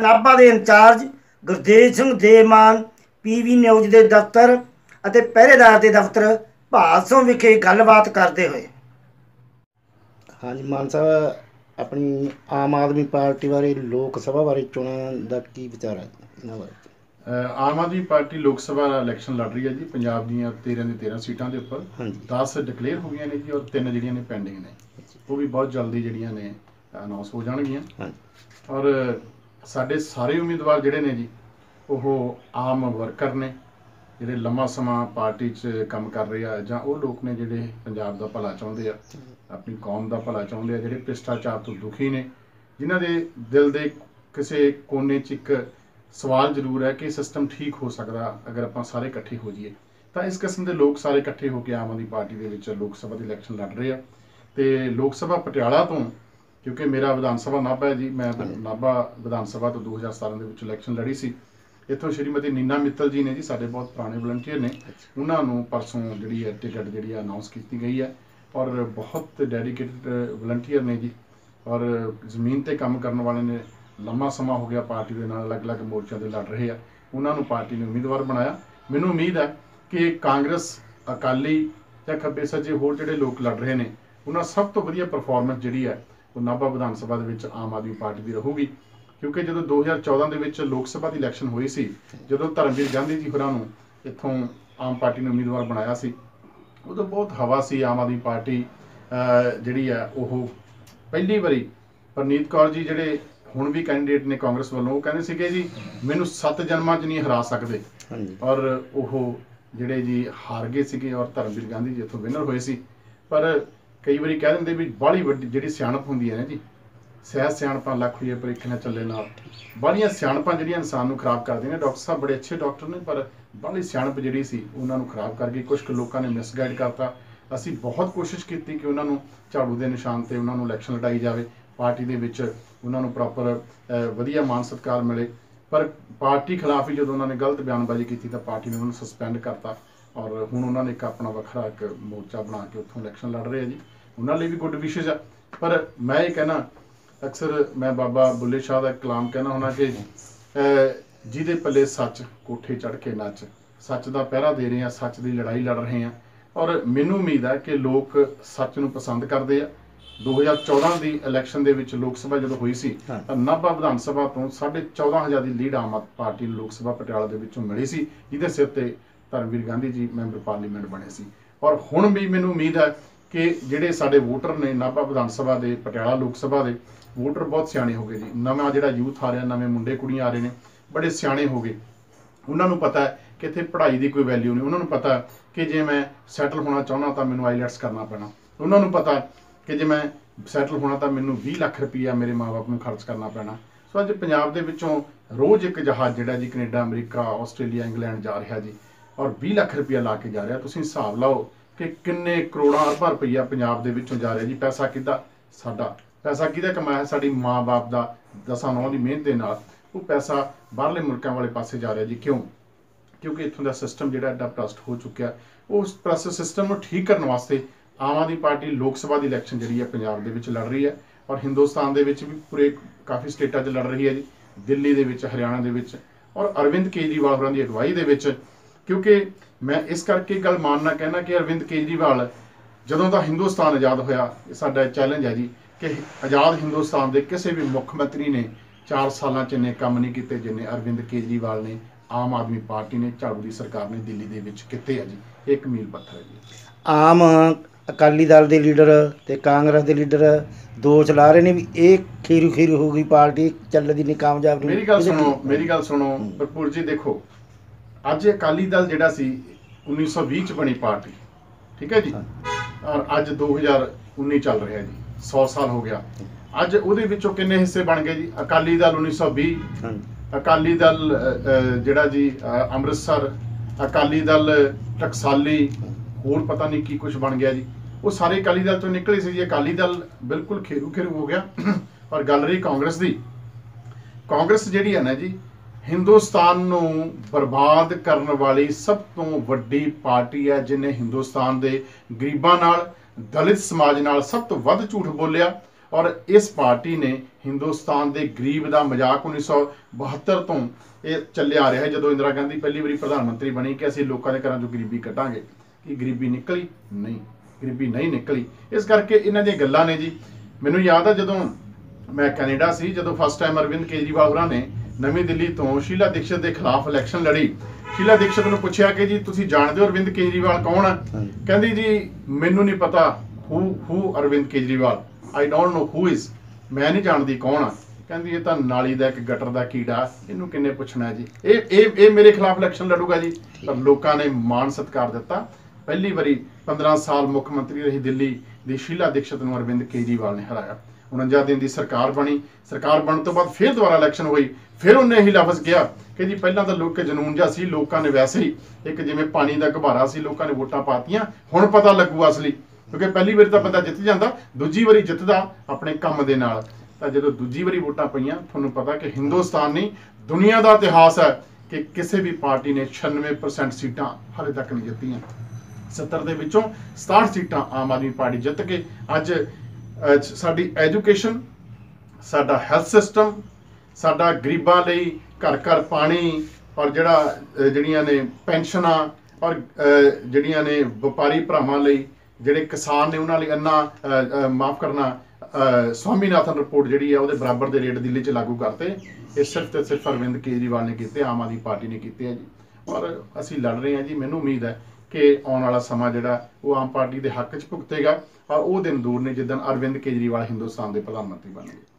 ਨਾਭਾ ਦੇ in charge Gurdev Singh Deman PV news ਦੇ ਦਫ਼ਤਰ ਅਤੇ ਪਹਿਰੇਦਾਰ ਦੇ ਦਫ਼ਤਰ ਭਾਦਸੋਂ ਵਿਖੇ ਗੱਲਬਾਤ ਕਰਦੇ ਹੋਏ। ਹਾਂਜੀ ਮਾਨ ਸਾਹਿਬ ਆਪਣੀ ਆਮ ਆਦਮੀ ਪਾਰਟੀ ਬਾਰੇ ਲੋਕ ਸਭਾ ਬਾਰੇ ਚੋਣਾਂ ਦਾ ਕੀ ਵਿਚਾਰ ਹੈ? ਇਹਨਾਂ ਬਾਰੇ। ਆਮ ਆਦਮੀ ਪਾਰਟੀ ਲੋਕ ਸਭਾ ਇਲੈਕਸ਼ਨ ਲੜ ਰਹੀ ਹੈ ਜੀ ਪੰਜਾਬ ਦੀਆਂ 13 ਦੇ 13 ਸੀਟਾਂ ਦੇ ਉੱਪਰ। ਹਾਂਜੀ। 10 ਡਿਕਲੇਅਰ ਹੋ ਗਈਆਂ ਨੇ ਜੀ ਔਰ ਤਿੰਨ ਜਿਹੜੀਆਂ ਨੇ ਪੈਂਡਿੰਗ ਨੇ। ਉਹ ਵੀ ਬਹੁਤ ਜਲਦੀ ਜਿਹੜੀਆਂ ਨੇ ਅਨਾਉਂਸ ਹੋ ਜਾਣਗੀਆਂ। ਹਾਂਜੀ। ਔਰ ਸਾਡੇ ਸਾਰੇ ਉਮੀਦਵਾਰ ਜਿਹੜੇ ਨੇ ਜੀ, ਉਹ ਆਮ ਵਰਕਰ ਨੇ, ਜਿਹੜੇ ਲੰਮਾ ਸਮਾਂ ਪਾਰਟੀ 'ਚ ਕੰਮ ਕਰ ਰਹੇ ਆ ਜਾਂ ਉਹ ਲੋਕ ਨੇ ਜਿਹੜੇ ਪੰਜਾਬ ਦਾ ਭਲਾ ਚਾਹੁੰਦੇ ਆ, ਆਪਣੀ ਕੌਮ ਦਾ ਭਲਾ ਚਾਹੁੰਦੇ ਆ, ਜਿਹੜੇ ਭ੍ਰਿਸ਼ਟਾਚਾਰ ਤੋਂ ਦੁਖੀ ਨੇ, ਜਿਨ੍ਹਾਂ ਦੇ ਦਿਲ ਦੇ ਕਿਸੇ ਕੋਨੇ 'ਚ ਇੱਕ ਸਵਾਲ ਜ਼ਰੂਰ ਹੈ ਕਿ ਸਿਸਟਮ ਠੀਕ ਹੋ ਸਕਦਾ ਅਗਰ ਆਪਾਂ ਸਾਰੇ ਇਕੱਠੇ ਹੋ ਜਾਈਏ। ਤਾਂ ਇਸ ਕਿਸਮ ਦੇ ਲੋਕ ਸਾਰੇ ਇਕੱਠੇ ਹੋ ਕੇ ਆਮ ਆਦਮੀ ਪਾਰਟੀ ਦੇ ਵਿੱਚ ਲੋਕ ਸਭਾ ਦੀ ਇਲੈਕਸ਼ਨ ਲੜ ਰਹੇ ਆ ਤੇ ਲੋਕ ਸਭਾ ਪਟਿਆਲਾ ਤੋਂ ਕਿਉਂਕਿ ਮੇਰਾ ਵਿਧਾਨ ਸਭਾ ਨਾਭਾ ਹੈ ਜੀ ਮੈਂ ਨਾਭਾ ਵਿਧਾਨ ਸਭਾ ਤੋਂ 2017 ਦੇ ਵਿੱਚ ਇਲੈਕਸ਼ਨ ਲੜੀ ਸੀ। ਇੱਥੋਂ ਸ਼੍ਰੀਮਤੀ ਨੀਨਾ ਮਿੱਤਲ ਜੀ ਨੇ ਜੀ ਸਾਡੇ ਬਹੁਤ ਪੁਰਾਣੇ ਵਲੰਟੀਅਰ ਨੇ ਉਹਨਾਂ ਨੂੰ ਪਰਸੋਂ ਜਿਹੜੀ ਹੈ ਟਿਕਟ ਜਿਹੜੀ ਹੈ ਅਨਾਉਂਸ ਕੀਤੀ ਗਈ ਹੈ ਔਰ ਬਹੁਤ ਡੈਡੀਕੇਟਡ ਵਲੰਟੀਅਰ ਨੇ ਜੀ ਔਰ ਜ਼ਮੀਨ ਤੇ ਕੰਮ ਕਰਨ ਵਾਲੇ ਨੇ। ਲੰਮਾ ਸਮਾਂ ਹੋ ਗਿਆ ਪਾਰਟੀ ਦੇ ਨਾਲ ਅਲੱਗ-ਅਲੱਗ ਮੋਰਚਿਆਂ ਤੇ ਲੜ ਰਹੇ ਆ। ਉਹਨਾਂ ਨੂੰ ਪਾਰਟੀ ਨੇ ਉਮੀਦਵਾਰ ਬਣਾਇਆ। ਮੈਨੂੰ ਉਮੀਦ ਹੈ ਕਿ ਕਾਂਗਰਸ ਅਕਾਲੀ ਜਾਂ ਖੱਬੇ ਸੱਜੇ ਹੋਰ ਜਿਹੜੇ ਲੋਕ ਲੜ ਰਹੇ ਨੇ ਉਹਨਾਂ ਸਭ ਤੋਂ ਵਧੀਆ ਪਰਫਾਰਮੈਂਸ ਜਿਹੜੀ ਹੈ ਉਹ ਨਾਭਾ ਵਿਧਾਨ ਸਭਾ ਦੇ ਵਿੱਚ ਆਮ ਆਦਮੀ ਪਾਰਟੀ ਦੀ ਰਹੂਗੀ। ਕਿਉਂਕਿ ਜਦੋਂ 2014 ਦੇ ਵਿੱਚ ਲੋਕ ਸਭਾ ਦੀ ਇਲੈਕਸ਼ਨ ਹੋਈ ਸੀ ਜਦੋਂ ਧਰਮਵੀਰ ਗਾਂਧੀ ਜੀ ਹੋਰਾਂ ਨੂੰ ਇੱਥੋਂ ਆਮ ਪਾਰਟੀ ਨੇ ਉਮੀਦਵਾਰ ਬਣਾਇਆ ਸੀ ਉਦੋਂ ਬਹੁਤ ਹਵਾ ਸੀ ਆਮ ਆਦਮੀ ਪਾਰਟੀ ਜਿਹੜੀ ਹੈ ਉਹ ਪਹਿਲੀ ਵਾਰੀ ਪਰਨੀਤ ਕੌਰ ਜੀ ਜਿਹੜੇ ਹੁਣ ਵੀ ਕੈਂਡੀਡੇਟ ਨੇ ਕਾਂਗਰਸ ਵੱਲੋਂ ਉਹ ਕਹਿੰਦੇ ਸੀਗੇ ਜੀ ਮੈਨੂੰ ਸੱਤ ਜਨਮਾਂ 'ਚ ਨਹੀਂ ਹਰਾ ਸਕਦੇ। ਔਰ ਉਹ ਜਿਹੜੇ ਜੀ ਹਾਰ ਗਏ ਸੀਗੇ ਔਰ ਧਰਮਵੀਰ ਗਾਂਧੀ ਜੀ ਇੱਥੋਂ ਵਿਨਰ ਹੋਏ ਸੀ। ਪਰ ਕਈ ਵਾਰੀ ਕਹਿ ਦਿੰਦੇ ਵੀ ਬਾਹਲੀ ਵੱਡੀ ਜਿਹੜੀ ਸਿਆਣਪ ਹੁੰਦੀ ਹੈ ਨਾ ਜੀ ਸਹਿ ਸਿਆਣਪਾਂ ਲੱਖ ਹੋਈਏ ਪਰ ਇੱਕ ਨਾ ਚੱਲੇ ਨਾਲ। ਬਾਹਲੀਆਂ ਸਿਆਣਪਾਂ ਜਿਹੜੀਆਂ ਇਨਸਾਨ ਨੂੰ ਖਰਾਬ ਕਰਦੀਆਂ ਨੇ, ਡਾਕਟਰ ਸਾਹਿਬ ਬੜੇ ਅੱਛੇ ਡਾਕਟਰ ਨੇ, ਪਰ ਬਾਹਲੀ ਸਿਆਣਪ ਜਿਹੜੀ ਸੀ, ਉਹਨਾਂ ਨੂੰ ਖਰਾਬ ਕਰ ਗਈ ਕੁਝ ਕੁ ਲੋਕਾਂ ਨੇ ਮਿਸਗਾਈਡ ਕਰਤਾ। ਅਸੀਂ ਬਹੁਤ ਕੋਸ਼ਿਸ਼ ਕੀਤੀ ਕਿ ਉਹਨਾਂ ਨੂੰ ਝਾੜੂ ਦੇ ਨਿਸ਼ਾਨ ਤੇ ਉਹਨਾਂ ਨੂੰ ਇਲੈਕਸ਼ਨ ਲੜਾਈ ਜਾਵੇ, ਪਾਰਟੀ ਦੇ ਵਿੱਚ ਉਹਨਾਂ ਨੂੰ ਪ੍ਰੋਪਰ ਵਧੀਆ ਮਾਨ ਸਤਿਕਾਰ ਮਿਲੇ। ਪਰ ਪਾਰਟੀ ਖਿਲਾਫ ਹੀ ਜਦੋਂ ਉਹਨਾਂ ਨੇ ਗਲਤ ਬਿਆਨਬਾਜ਼ੀ ਕੀਤੀ, ਤਾਂ ਪਾਰਟੀ ਨੇ ਉਹਨਾਂ ਨੂੰ ਸਸਪੈਂਡ ਕਰਤਾ ਔਰ ਹੁਣ ਉਹਨਾਂ ਨੇ ਇੱਕ ਆਪਣਾ ਵੱਖਰਾ ਇੱਕ ਮੋਰਚਾ ਬਣਾ ਕੇ ਉੱਥੋਂ ਇਲੈਕਸ਼ਨ ਲੜ ਰਹੇ ਆ ਜੀ। ਉਹਨਾਂ ਲਈ ਵੀ ਗੁੱਡ ਵਿਸ਼ੇਸ ਆ। ਪਰ ਮੈਂ ਇਹ ਕਹਿਣਾ ਅਕਸਰ ਮੈਂ ਬਾਬਾ ਬੁੱਲੇ ਸ਼ਾਹ ਦਾ ਕਲਾਮ ਕਹਿਣਾ ਹੁੰਦਾ ਕਿ ਜਿਹਦੇ ਪੱਲੇ ਸੱਚ ਕੋਠੇ ਚੜ ਕੇ ਨੱਚ। ਸੱਚ ਦਾ ਪਹਿਰਾ ਦੇ ਰਹੇ ਆ ਸੱਚ ਦੀ ਲੜਾਈ ਲੜ ਰਹੇ ਆ। ਔਰ ਮੈਨੂੰ ਉਮੀਦ ਹੈ ਕਿ ਲੋਕ ਸੱਚ ਨੂੰ ਪਸੰਦ ਕਰਦੇ ਆ। 2014 ਦੀ ਇਲੈਕਸ਼ਨ ਦੇ ਵਿੱਚ ਲੋਕ ਸਭਾ ਜਦੋਂ ਹੋਈ ਸੀ। ਤਾਂ ਨਾਭਾ ਵਿਧਾਨ ਸਭਾ ਤੋਂ 14500 ਦੀ ਲੀਡ ਆਮ ਆਦਮੀ ਪਾਰਟੀ ਨੂੰ ਲੋਕ ਸਭਾ ਪਟਿਆਲਾ ਦੇ ਵਿੱਚੋਂ ਮਿਲੀ ਸੀ ਜਿਹਦੇ ਸਿਰ ਤੇ ਧਰਮਵੀਰ ਗਾਂਧੀ ਜੀ ਮੈਂਬਰ ਪਾਰਲੀਮੈਂਟ ਬਣੇ ਸੀ। ਔਰ ਹੁਣ ਵੀ ਮੈਨੂੰ ਉਮੀਦ ਹੈ ਕਿ ਜਿਹੜੇ ਸਾਡੇ ਵੋਟਰ ਨੇ, ਨਾਭਾ ਵਿਧਾਨ ਸਭਾ ਦੇ, ਪਟਿਆਲਾ ਲੋਕ ਸਭਾ ਦੇ, ਵੋਟਰ ਬਹੁਤ ਸਿਆਣੇ ਹੋ ਗਏ ਜੀ। ਨਵਾਂ ਜਿਹੜਾ ਯੂਥ ਆ ਰਿਹਾ, ਨਵੇਂ ਮੁੰਡੇ, ਕੁੜੀਆਂ ਆ ਰਹੇ ਨੇ, ਬੜੇ ਸਿਆਣੇ ਹੋ ਗਏ। ਉਹਨਾਂ ਨੂੰ ਪਤਾ ਹੈ ਕਿ ਇੱਥੇ ਪੜ੍ਹਾਈ ਦੀ ਕੋਈ ਵੈਲਿਊ ਨਹੀਂ। ਉਹਨਾਂ ਨੂੰ ਪਤਾ ਕਿ ਜੇ ਮੈਂ ਸੈਟਲ ਹੋਣਾ ਚਾਹੁੰਦਾ ਤਾਂ ਮੈਨੂੰ ਆਈਲੈਟਸ ਕਰਨਾ ਪੈਣਾ। ਉਹਨਾਂ ਨੂੰ ਪਤਾ ਕਿ ਜੇ ਮੈਂ ਸੈਟਲ ਹੋਣਾ ਤਾਂ ਮੈਨੂੰ 20 ਲੱਖ ਰੁਪਈਆ ਮੇਰੇ ਮਾਪੇ ਨੂੰ ਖਰਚ ਕਰਨਾ ਪੈਣਾ। ਸੋ ਅੱਜ ਪੰਜਾਬ ਦੇ ਵਿੱਚੋਂ ਰੋਜ਼ ਇੱਕ ਜਹਾਜ਼ ਜਿਹੜਾ ਜੀ ਕੈਨੇਡਾ, ਅਮਰੀਕਾ, ਆਸਟ੍ਰੇਲੀਆ, ਇੰਗਲੈਂਡ ਜਾ ਰਿਹਾ ਜੀ। ਔਰ 20 ਲੱਖ ਰੁਪਈਆ ਲਾ ਕੇ ਜਾ ਰਿਹਾ। ਤੁਸੀਂ ਹਿਸਾਬ ਲਾਓ ਕਿ ਕਿੰਨੇ ਕਰੋੜਾਂ ਅਰਬਾਂ ਰੁਪਈਆ ਪੰਜਾਬ ਦੇ ਵਿੱਚੋਂ ਜਾ ਰਿਹਾ ਜੀ, ਪੈਸਾ ਕਿੱਦਾਂ? ਸਾਡਾ ਪੈਸਾ ਕਿਹਦਾ ਕਮਾਇਆ? ਸਾਡੀ ਮਾਂ-ਬਾਪ ਦਾ ਦਸਾਂ ਨੌਂ ਦੀ ਮਿਹਨਤ ਦੇ ਨਾਲ ਉਹ ਪੈਸਾ ਬਾਹਰਲੇ ਮੁਲਕਾਂ ਵਾਲੇ ਪਾਸੇ ਜਾ ਰਿਹਾ ਜੀ, ਕਿਉਂ? ਕਿਉਂਕਿ ਇੱਥੋਂ ਦਾ ਸਿਸਟਮ ਜਿਹੜਾ ਐਡਾ ਪ੍ਰਸਟ ਹੋ ਚੁੱਕਿਆ। ਉਸ ਪ੍ਰਸਟ ਸਿਸਟਮ ਨੂੰ ਠੀਕ ਕਰਨ ਵਾਸਤੇ ਆਮ ਆਦਮੀ ਪਾਰਟੀ ਲੋਕ ਸਭਾ ਦੀ ਇਲੈਕਸ਼ਨ ਜਿਹੜੀ ਹੈ ਪੰਜਾਬ ਦੇ ਵਿੱਚ ਲੜ ਰਹੀ ਹੈ ਔਰ ਹਿੰਦੁਸਤਾਨ ਦੇ ਵਿੱਚ ਵੀ ਪੂਰੇ ਕਾਫੀ ਸਟੇਟਾਂ 'ਚ ਲੜ ਰਹੀ ਹੈ ਜੀ, ਦਿੱਲੀ ਦੇ ਵਿੱਚ, ਹਰਿਆਣਾ ਦੇ ਵਿੱਚ ਔਰ ਅਰਵਿੰਦ ਕੇਜਰੀਵਾਲ ਹੋਰਾਂ ਦੀ ਅਗਵਾਈ ਦੇ ਵਿੱਚ ਕਿਉਂਕਿ ਮੈਂ ਇਸ ਕਰਕੇ ਗੱਲ ਮਾਨਣਾ ਕਹਿਣਾ ਕਿ ਅਰਵਿੰਦ ਕੇਜਰੀਵਾਲ ਜਦੋਂ ਦਾ ਹਿੰਦੁਸਤਾਨ ਆਜ਼ਾਦ ਹੋਇਆ ਇਹ ਸਾਡਾ ਚੈਲੰਜ ਹੈ ਜੀ ਕਿ ਆਜ਼ਾਦ ਹਿੰਦੁਸਤਾਨ ਦੇ ਕਿਸੇ ਵੀ ਮੁੱਖ ਮੰਤਰੀ ਨੇ 4 ਸਾਲਾਂ 'ਚ ਇੰਨੇ ਕੰਮ ਨਹੀਂ ਕੀਤੇ ਜਿੰਨੇ ਅਰਵਿੰਦ ਕੇਜਰੀਵਾਲ ਨੇ ਆਮ ਆਦਮੀ ਪਾਰਟੀ ਨੇ ਝਾੜੂ ਦੀ ਸਰਕਾਰ ਨੇ ਦਿੱਲੀ ਦੇ ਵਿੱਚ ਕੀਤੇ ਆ ਜੀ ਇੱਕ ਮੀਲ ਪੱਥਰ ਹੈ ਜੀ। ਆਮ ਅਕਾਲੀ ਦਲ ਦੇ ਲੀਡਰ ਤੇ ਕਾਂਗਰਸ ਦੇ ਲੀਡਰ ਦੋਸ਼ ਲਾ ਰਹੇ ਨੇ ਵੀ ਇਹ ਖੀਰੂ ਖੀਰੂ ਹੋ ਗਈ ਪਾਰਟੀ ਚੱਲਦੀ ਨਹੀਂ ਕਾਮਯਾਬ ਨਹੀਂ ਮੇਰੀ ਗੱਲ ਸੁਣੋ ਮੇਰੀ ਗੱਲ ਸੁਣੋ ਭਰਪੂਰ ਜੀ ਦੇਖੋ ਅੱਜ ਅਕਾਲੀ ਦਲ ਜਿਹੜਾ ਸੀ 1920 ਚ ਬਣੀ ਪਾਰਟੀ ਠੀਕ ਹੈ ਜੀ? ਔਰ ਅੱਜ 2019 ਚੱਲ ਰਿਹਾ ਜੀ 100 ਸਾਲ ਹੋ ਗਿਆ। ਅੱਜ ਉਹਦੇ ਵਿੱਚੋਂ ਕਿੰਨੇ ਹਿੱਸੇ ਬਣ ਗਏ ਜੀ? ਅਕਾਲੀ ਦਲ 1920 ਹਾਂਜੀ ਅਕਾਲੀ ਦਲ ਜਿਹੜਾ ਜੀ ਅੰਮ੍ਰਿਤਸਰ ਅਕਾਲੀ ਦਲ ਟਕਸਾਲੀ ਹੋਰ ਪਤਾ ਨਹੀਂ ਕੀ ਕੁਝ ਬਣ ਗਿਆ ਜੀ। ਉਹ ਸਾਰੇ ਅਕਾਲੀ ਦਲ ਤੋਂ ਨਿਕਲੇ ਸੀ ਜੀ। ਅਕਾਲੀ ਦਲ ਬਿਲਕੁਲ ਖੇਰੂ ਖੇਰੂ ਹੋ ਗਿਆ। ਔਰ ਗੱਲ ਰਹੀ ਕਾਂਗਰਸ ਦੀ। ਕਾਂਗਰਸ ਜਿਹੜੀ ਹੈ ਨਾ ਜੀ ਹਿੰਦੁਸਤਾਨ ਨੂੰ ਬਰਬਾਦ ਕਰਨ ਵਾਲੀ ਸਭ ਤੋਂ ਵੱਡੀ ਪਾਰਟੀ ਹੈ ਜਿਨੇ ਹਿੰਦੁਸਤਾਨ ਦੇ ਗਰੀਬਾਂ ਨਾਲ, ਦਲਿਤ ਸਮਾਜ ਨਾਲ ਸਭ ਤੋਂ ਵੱਧ ਝੂਠ ਬੋਲਿਆ ਔਰ ਇਸ ਪਾਰਟੀ ਨੇ ਹਿੰਦੁਸਤਾਨ ਦੇ ਗਰੀਬ ਦਾ ਮਜ਼ਾਕ 1972 ਤੋਂ ਇਹ ਚੱਲਿਆ ਆ ਰਿਹਾ ਜਦੋਂ ਇੰਦਰਾ ਗਾਂਧੀ ਪਹਿਲੀ ਵਾਰੀ ਪ੍ਰਧਾਨ ਮੰਤਰੀ ਬਣੀ ਕਿ ਅਸੀਂ ਲੋਕਾਂ ਦੇ ਘਰਾਂ ਚੋਂ ਗਰੀਬੀ ਕੱਢਾਂਗੇ, ਕਿ ਗਰੀਬੀ ਨਿਕਲੀ? ਨਹੀਂ, ਗਰੀਬੀ ਨਹੀਂ ਨਿਕਲੀ। ਇਸ ਕਰਕੇ ਇਹਨਾਂ ਦੀਆਂ ਗੱਲਾਂ ਨੇ ਜੀ। ਮੈਨੂੰ ਯਾਦ ਆ ਜਦੋਂ ਮੈਂ ਕੈਨੇਡਾ ਸੀ, ਜਦੋਂ ਫਸਟ ਟਾਈਮ ਅਰਵਿੰਦ ਕੇਜਰੀਵਾਲ ਹੋਰਾਂ ਨੇ ਨਵੀਂ ਦਿੱਲੀ ਤੋਂ ਸ਼ੀਲਾ ਦੀਕਸ਼ਤ ਦੇ ਖਿਲਾਫ ਇਲੈਕਸ਼ਨ ਲੜੀ। ਸ਼ੀਲਾ ਦੀਕਸ਼ਤ ਨੂੰ ਪੁੱਛਿਆ ਕਿ ਜੀ ਤੁਸੀਂ ਜਾਣਦੇ ਹੋ ਅਰਵਿੰਦ ਕੇਜਰੀਵਾਲ ਕੌਣ ਹੈ ਹਾਂਜੀ। ਕਹਿੰਦੀ ਜੀ ਮੈਨੂੰ ਨਹੀਂ ਪਤਾ who who Arvind Kejriwal. I don't know who is ਮੈਂ ਨਹੀਂ ਜਾਣਦੀ ਕੌਣ ਆ। ਕਹਿੰਦੀ ਇਹ ਤਾਂ ਨਾਲੀ ਦਾ ਇੱਕ ਗਟਰ ਦਾ ਕੀੜਾ। ਇਹਨੂੰ ਕਿੰਨੇ ਪੁੱਛਣਾ ਜੀ? ਇਹ ਇਹ ਇਹ ਮੇਰੇ ਖਿਲਾਫ ਇਲੈਕਸ਼ਨ ਲੜੂਗਾ ਜੀ। ਪਰ ਲੋਕਾਂ ਨੇ ਮਾਣ ਸਤਿਕਾਰ ਦਿੱਤਾ। ਪਹਿਲੀ ਵਾਰੀ 15 ਸਾਲ ਮੁੱਖ ਮੰਤਰੀ ਰਹੀ ਦਿੱਲੀ ਦੀ ਸ਼ੀਲਾ ਦੀਕਸ਼ਤ ਨੂੰ ਅਰਵਿੰਦ ਕੇਜਰੀਵਾਲ ਨੇ ਹਰਾਇਆ। 49 ਦਿਨ ਦੀ ਸਰਕਾਰ ਬਣੀ। ਸਰਕਾਰ ਬਣਨ ਤੋਂ ਬਾਅਦ ਫਿਰ ਦੁਬਾਰਾ ਇਲੈਕਸ਼ਨ ਹੋਈ। ਫਿਰ ਉਹਨੇ ਇਹੀ ਲਫ਼ਜ਼ ਕਿਹਾ ਕਿ ਜੀ ਪਹਿਲਾਂ ਤਾਂ ਲੋਕ ਜਨੂਨ ਜਿਹਾ ਸੀ, ਲੋਕਾਂ ਨੇ ਵੈਸੇ ਹੀ ਇੱਕ ਜਿਵੇਂ ਪਾਣੀ ਦਾ ਗੁਬਾਰਾ ਸੀ, ਲੋਕਾਂ ਨੇ ਵੋਟਾਂ ਪਾਤੀਆਂ। ਹੁਣ ਪਤਾ ਲੱਗੂ ਅਸਲੀ। ਕਿਉਂਕਿ ਪਹਿਲੀ ਵਾਰੀ ਤਾਂ ਬੰਦਾ ਜਿੱਤ ਜਾਂਦਾ, ਦੂਜੀ ਵਾਰੀ ਜਿੱਤਦਾ ਆਪਣੇ ਕੰਮ ਦੇ ਨਾਲ। ਤਾਂ ਜਦੋਂ ਦੂਜੀ ਵਾਰੀ ਵੋਟਾਂ ਪਈਆਂ, ਤੁਹਾਨੂੰ ਪਤਾ ਕਿ ਹਿੰਦੁਸਤਾਨ ਨਹੀਂ, ਦੁਨੀਆ ਦਾ ਇਤਿਹਾਸ ਹੈ ਕਿ ਕਿਸੇ ਵੀ ਪਾਰਟੀ ਨੇ 96% ਸੀਟਾਂ ਹਾਲੇ ਤੱਕ ਨਹੀਂ ਜਿੱਤੀਆਂ। 70 ਦੇ ਵਿੱਚੋਂ 67 ਸੀਟਾਂ ਆਮ ਆਦਮੀ ਪਾਰਟੀ ਜਿੱਤ ਕੇ ਅੱਜ ਸਾਡੀ ਐਜੂਕੇਸ਼ਨ, ਸਾਡਾ ਹੈਲਥ ਸਿਸਟਮ, ਸਾਡਾ ਗਰੀਬਾਂ ਲਈ ਘਰ ਘਰ ਪਾਣੀ ਔਰ ਜਿਹੜਾ ਜਿਹੜੀਆਂ ਨੇ ਪੈਨਸ਼ਨਾਂ ਔਰ ਜਿਹੜੀਆਂ ਨੇ ਵਪਾਰੀ ਭਰਾਵਾਂ ਲਈ, ਜਿਹੜੇ ਕਿਸਾਨ ਨੇ ਉਹਨਾਂ ਲਈ ਅੰਨਾ ਮਾਫ ਕਰਨਾ ਸਵਾਮੀਨਾਥਨ ਰਿਪੋਰਟ ਜਿਹੜੀ ਹੈ ਉਹਦੇ ਬਰਾਬਰ ਦੇ ਰੇਟ ਦਿੱਲੀ 'ਚ ਲਾਗੂ ਕਰਤੇ। ਇਹ ਸਿਰਫ ਤੇ ਸਿਰਫ ਅਰਵਿੰਦ ਕੇਜਰੀਵਾਲ ਨੇ ਕੀਤੇ, ਆਮ ਆਦਮੀ ਪਾਰਟੀ ਨੇ ਕੀਤੇ ਆ ਜੀ। ਔਰ ਅਸੀਂ ਲੜ ਰਹੇ ਹਾਂ ਜੀ, ਮੈਨੂੰ ਉਮੀਦ ਹੈ ਕਿ ਆਉਣ ਵਾਲਾ ਸਮਾਂ ਜਿਹੜਾ, ਉਹ ਆਮ ਪਾਰਟੀ ਦੇ ਹੱਕ 'ਚ ਭੁਗਤੇਗਾ। ਪਰ ਉਹ ਦਿਨ ਦੂਰ ਨੇ ਜਿੱਦਣ ਅਰਵਿੰਦ ਕੇਜਰੀਵਾਲ ਹਿੰਦੁਸਤਾਨ ਦੇ ਪ੍ਰਧਾਨ ਮੰਤਰੀ ਬਣਨਗੇ।